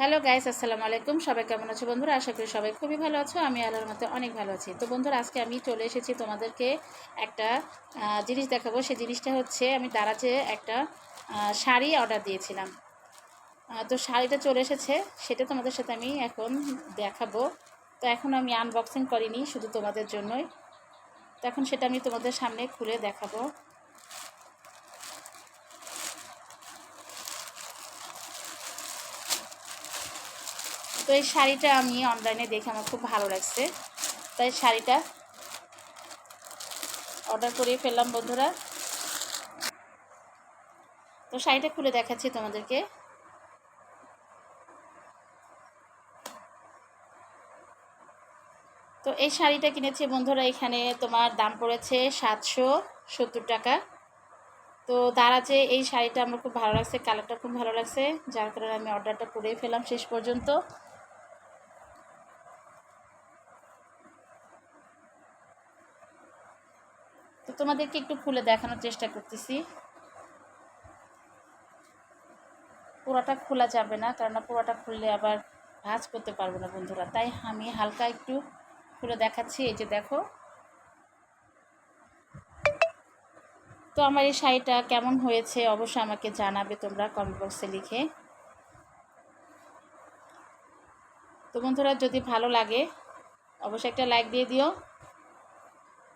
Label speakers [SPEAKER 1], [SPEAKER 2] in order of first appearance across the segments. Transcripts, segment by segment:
[SPEAKER 1] Hello guys, আসসালামু আলাইকুম। সবাই কেমন আছো বন্ধুরা? আশা করি সবাই খুবই ভালো আছো। আমি আল্লাহর মতো অনেক ভালো আছি। তো বন্ধুরা, আজকে আমি চলে এসেছি তোমাদেরকে একটা জিনিস দেখাবো। সেই জিনিসটা হচ্ছে, আমি দারাজে একটা শাড়ি অর্ডার দিয়েছিলাম। তো শাড়িটা চলে এসেছে, সেটা তোমাদের সাথে আমি এখন দেখাবো। তো এখন আমি আনবক্সিং করিনি, শুধু তোমাদের জন্যই। তো এখন সেটা আমি তোমাদের সামনে খুলে দেখাবো। তো এই শাড়িটা আমি অনলাইনে দেখে আমার খুব ভালো লাগছে। তাই শাড়িটা অর্ডার করে ফেললাম বন্ধুরা। তো শাড়িটা খুলে দেখাচ্ছি তোমাদেরকে। তো এই শাড়িটা কিনেছি বন্ধুরা, এখানে তোমার দাম পড়েছে সাতশো সত্তর টাকা। তো দারাজে এই শাড়িটা আমার খুব ভালো লাগছে, কালারটা খুব ভালো লাগছে। যার কারণে আমি অর্ডারটা করে ফেলাম শেষ পর্যন্ত। তো তোমাদেরকে একটু খুলে দেখানোর চেষ্টা করতেছি। পুরোটা খোলা যাবে না, কারণ পুরোটা খুললে আবার ভাজ করতে পারব না বন্ধুরা। তাই আমি হালকা একটু খুলে দেখাচ্ছি, এই যে দেখো। তো আমার এই শাড়িটা কেমন হয়েছে অবশ্যই আমাকে জানাবে তোমরা কমেন্ট বক্সে লিখে। তো বন্ধুরা, যদি ভালো লাগে, অবশ্যই একটা লাইক দিয়ে দিও।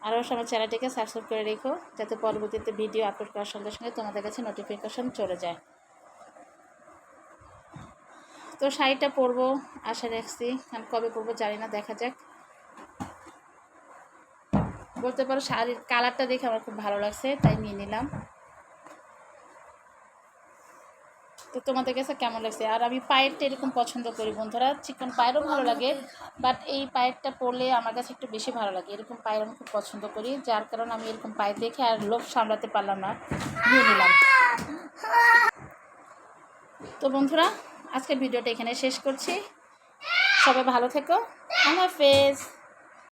[SPEAKER 1] আর অবশ্যই আমার চ্যানেলটিকে সাবস্ক্রাইব করে রেখো, যাতে পরবর্তীতে ভিডিও আপলোড করার সঙ্গে সঙ্গে তোমাদের কাছে নোটিফিকেশন চলে যায়। তো শাড়িটা পরবো, আশা রাখছি। আমি কবে পরবো জানি না, দেখা যাক। বলতে পারো শাড়ির কালারটা দেখে আমার খুব ভালো লাগছে, তাই নিয়ে নিলাম। তো তোমাদের কাছে কেমন লাগছে? আর আমি পায়েরটা এরকম পছন্দ করি বন্ধুরা। চিকন পায়েরও ভালো লাগে বাট এই পায়েরটা পরলে আমার কাছে একটু বেশি ভালো লাগে। এরকম পায়ের আমি খুব পছন্দ করি, যার কারণে আমি এরকম পায়ে দেখে আর লোভ সামলাতে পারলাম না। নিয়ে নিলাম। তো বন্ধুরা, আজকের ভিডিওটা এখানে শেষ করছি। সবাই ভালো থেকো। আল্লাহ হাফেজ।